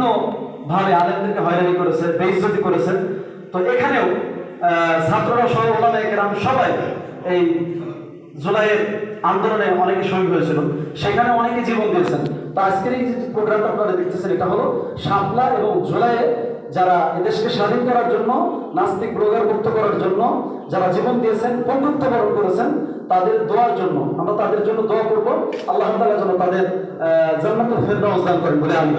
বিভিন্ন ভাবে আলেমদেরকে হয়রানি করেছে, বেইজ্জতি করেছে। তো এখানেও ছাত্ররা সহ ওলামায়াম সবাই এই জুলাইয়ের আন্দোলনে অনেকে শহীদ হয়েছিল। সেখানে অনেকে জীবন দিয়েছেন। তো আজকের এই যে প্রোগ্রামটা আপনারা দেখতেছেন, এটা হলো শাপলা এবং জুলাইয়ে যারা এদেশকে স্বাধীন করার জন্য নাস্তিক রোগের মুক্ত করার জন্য যারা জীবন দিয়েছেন বন্ধুত্ব বরণ করেছেন তাদের দোয়ার জন্য আমরা তাদের জন্য দোয়া করব। আল্লাহ তালা যেন তাদের আহ, জান্নাতুল ফেরদাউস দান করেন বলে আমি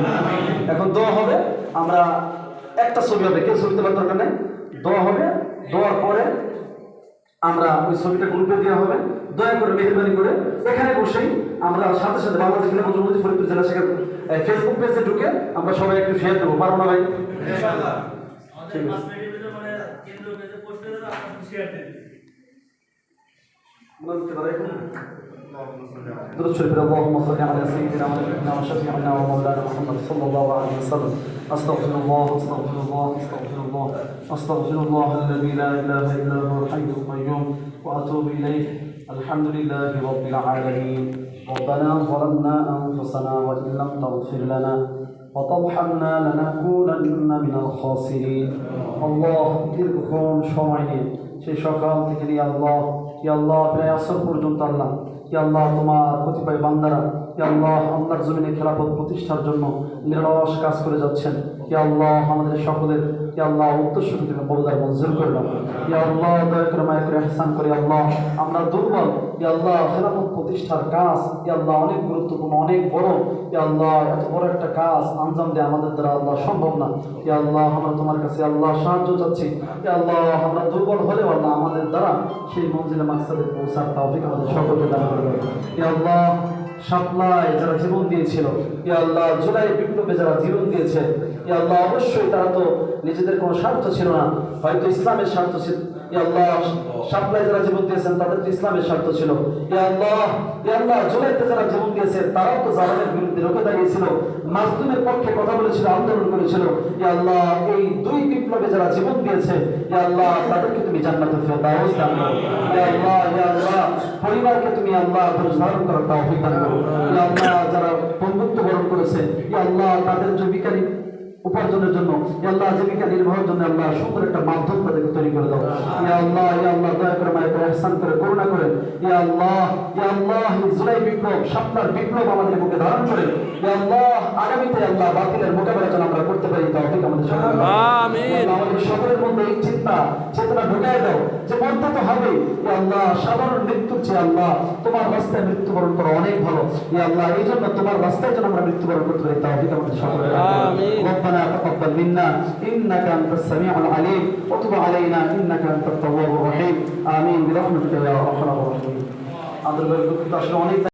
এখন দোয়া হবে আমরা একটা ছবি হবে কেউ ছবি তোলার দরকার নেই। দোয়া হবে দোয়ার পরে আমরা ওই ছবিটা গ্রুপে দেওয়া হবে। দয়া করে মেহরবানি করে এখানে বসেই আমরা সাথে সাথে বাংলাদেশ জেলা মজুমতি ফরিদপুর জেলা সেখানে ফেসবুক পেজে ঢুকে আমরা সবাই একটু শেয়ার দেবো। পারব না ভাই? মিডিয়াতে মানে কেন্দ্রীয় পেজে পোস্ট করে দেবে আপনারা শেয়ার দিয়ে দিন বলতে পারে درود شريف اللهم صل على سيدنا ونبينا وشفيعنا ومولانا محمد صلى الله عليه وسلم استغفر الله استغفر الله استغفر الله استغفر الله الذي لا اله الا هو الحي القيوم واتوب اليه الحمد لله رب العالمين ربنا ظلمنا انفسنا وان لم تغفر لنا وترحمنا لنكونن من الخاسرين الله দীর্ঘক্ষণ সময় নিয়ে সেই সকাল থেকে নিয়ে আল্লাহ কি আল্লাহ প্রায় আসর পর্যন্ত আল্লাহ কি আল্লাহ তোমার কতিপয় বান্দারা আল্লাহ আল্লাহর জমিনে খেলাপথ প্রতিষ্ঠার জন্য নিরস কাজ করে যাচ্ছেন কি আল্লাহ আমাদের সকলের কি আল্লাহ উত্তরসূরি তুমি বলদার মঞ্জুর করলাম কি আল্লাহ করে করে আল্লাহ আমরা দুর্বল কি আল্লাহ খেলাপথ প্রতিষ্ঠার কাজ কি আল্লাহ অনেক গুরুত্বপূর্ণ অনেক বড় কি আল্লাহ এত বড় একটা কাজ আঞ্জাম দেয় আমাদের দ্বারা আল্লাহ সম্ভব না কি আল্লাহ আমরা তোমার কাছে আল্লাহ সাহায্য চাচ্ছি কি আল্লাহ আমরা দুর্বল হলেও আল্লাহ আমাদের দ্বারা সেই মঞ্জিলে মাকসাদে পৌঁছার তাওফিক আমাদের সকলকে দান করে আল্লাহ সাপ্লায় যারা জীবন দিয়েছিল কি আল্লাহ জুলাই বিপ্লবে যারা জীবন দিয়েছে কি আল্লাহ অবশ্যই তারা তো নিজেদের কোনো স্বার্থ ছিল না হয়তো ইসলামের স্বার্থ ছিল ই আল্লাহ সাপ্লায় যারা জীবন দিয়েছেন তাদের তো ইসলামের স্বার্থ ছিল ই আল্লাহ ই আল্লাহ জুলাইতে যারা জীবন দিয়েছে তারাও তো জালামের বিরুদ্ধে রুখে দাঁড়িয়েছিল মাজলুমের পক্ষে কথা বলেছিল আন্দোলন করেছিল ই আল্লাহ এই দুই বিপ্লবে যারা জীবন দিয়েছে ই আল্লাহ তাদেরকে তুমি জান্নাতুল ফেরদাউস দান করো আল্লাহ ই আল্লাহ পরিবারকে তুমি আল্লাহ ধারণ করার তৌফিক দান করো। আল্লাহ যারা বন্ধুত্ব বরণ করেছে আল্লাহ তাদের জীবিকারী উপার্জনের জন্য আল্লাহ জীবিকা নির্বাহের জন্য আল্লাহ সুন্দর একটা মাধ্যম তাদেরকে তৈরি করে দাও। ইয়া আল্লাহ ইয়া আল্লাহ দয়া করে মায়া করে ইহসান করে করুণা করে ইয়া আল্লাহ ইয়া আল্লাহ জুলাই বিপ্লব সাপ্তার বিপ্লব আমাদের বুকে ধারণ করে ইয়া আল্লাহ আগামীতে আল্লাহ বাতিলের মোকাবেলা যেন আমরা করতে পারি তৌফিক আমাদের সকলের আমিন। চিন্তা চেতনা ঢুকাই দাও যে মরতে তো হবে ইয়া আল্লাহ সাধারণ মৃত্যুর চেয়ে আল্লাহ তোমার রাস্তায় মৃত্যুবরণ করা অনেক ভালো ইয়া আল্লাহ এই জন্য তোমার রাস্তায় যেন আমরা মৃত্যুবরণ করতে পারি তৌফিক আমাদের সকলের আমিন। ربنا تقبل منا انك انت السميع العليم وتب علينا انك انت التواب الرحيم امين برحمتك يا ارحم الراحمين আমাদের দুঃখিত আসলে অনেক